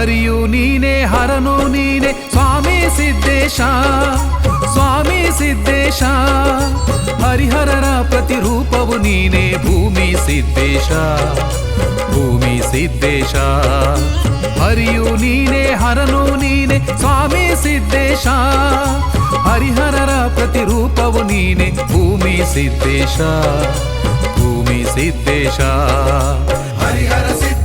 ಹರಿಯು ನೀನೆ, ಹರನು ನೀನೆ, ಸ್ವಾಮಿ ಸಿದ್ದೇಶ ಸ್ವಾಮಿ ಸಿದ್ದೇಶ ಹರಿಹರರ ಪ್ರತಿರೂಪವು ನೀನೆ, ಭೂಮಿ ಸಿದ್ದೇಶ ಭೂಮಿ ಸಿದ್ದೇಶ. ಹರಿಯು ನೀನೆ, ಹರನು ನೀನೆ, ಸ್ವಾಮಿ ಸಿದ್ದೇಶ ಹರಿಹರರ ಪ್ರತಿರೂಪವು ನೀನೆ, ಭೂಮಿ ಸಿದ್ದೇಶ ಭೂಮಿ ಸಿದ್ದೇಶ. ಹರಿಹರ ಸಿದ್ದೇಶ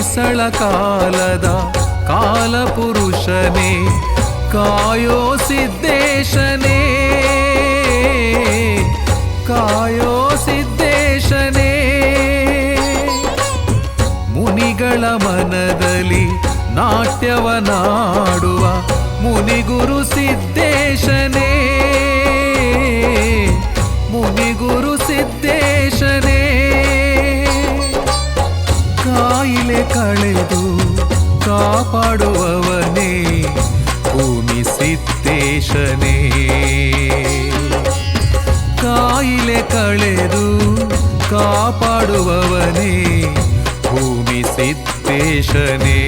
ಹೊಯ್ಸಳ ಕಾಲದ ಕಾಲಪುರುಷನೇ ಕಾಯೋ ಸಿದ್ದೇಶನೇ. ಕಾಯೋ ಸಿದ್ದೇಶನೇ. ಮುನಿಗಳ ಮನದಲ್ಲಿ ನಾಟ್ಯವನಾಡುವ ಮುನಿಗುರು ಸಿದ್ದೇಶನೇ. ಕಳೆದು ಕಾಪಾಡುವವನೇ ಭೂಮಿ ಸಿದ್ದೇಶನೇ. ಕಾಯಿಲೆ ಕಳೆದು ಕಾಪಾಡುವವನೇ ಭೂಮಿ ಸಿದ್ದೇಶನೇ.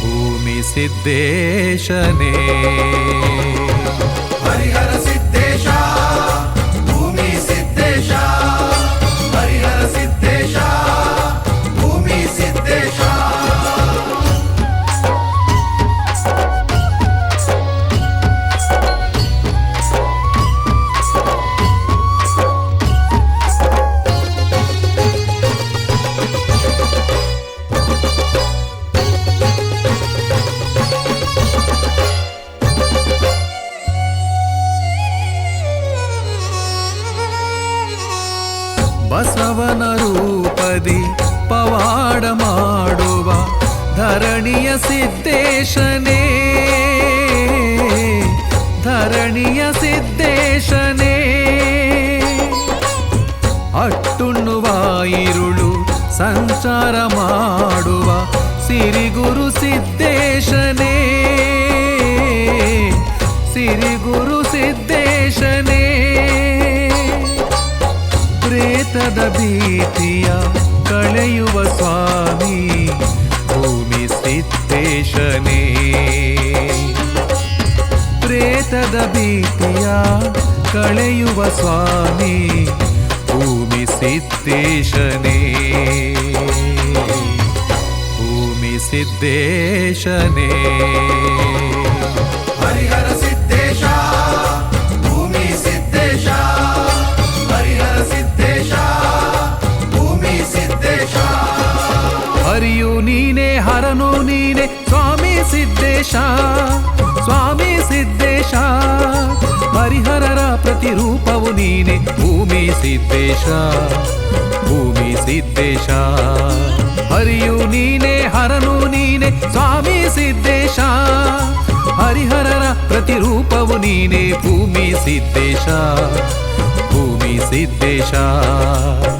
ಭೂಮಿ ಸಿದ್ದೇಶನೇ. ಪವಾಡ ಮಾಡುವ ಧರಣಿಯ ಸಿದ್ದೇಶನೇ. ಧರಣಿಯ ಸಿದ್ದೇಶನೇ. ಅಟ್ಟುಣ್ಣುವ ಇರುಳು ಸಂಚಾರ ಮಾಡುವ ಸಿರಿಗುರು ಸಿದ್ದೇಶನೇ. ಸಿರಿಗುರು ಸಿದ್ದೇಶನೇ. ಪ್ರೇತದ ಭೀತಿಯ स्वामी भूमि सिद्धने प्रेतद भीत्या कलय स्वामी भूमि सिद्धने भूमि सेशने ಹರನು ನೀನೆ ಸ್ವಾಮಿ ಸಿದ್ದೇಶ ಸ್ವಾಮಿ ಸಿದ್ದೇಶ ಹರಿಹರರ ಪ್ರತಿರೂಪವು ನೀನೆ ಭೂಮಿ ಸಿದ್ದೇಶ ಭೂಮಿ ಸಿದ್ದೇಶ ಹರಿಯು ನೀನೆ ಹರನು ನೀನೆ ಸ್ವಾಮಿ ಸಿದ್ದೇಶ ಹರಿಹರರ ಪ್ರತಿರೂಪವು ನೀನೆ ಭೂಮಿ ಸಿದ್ದೇಶ ಭೂಮಿ ಸಿದ್ದೇಶ ಹರಿಹರ ಸಿದ್ದೇಶ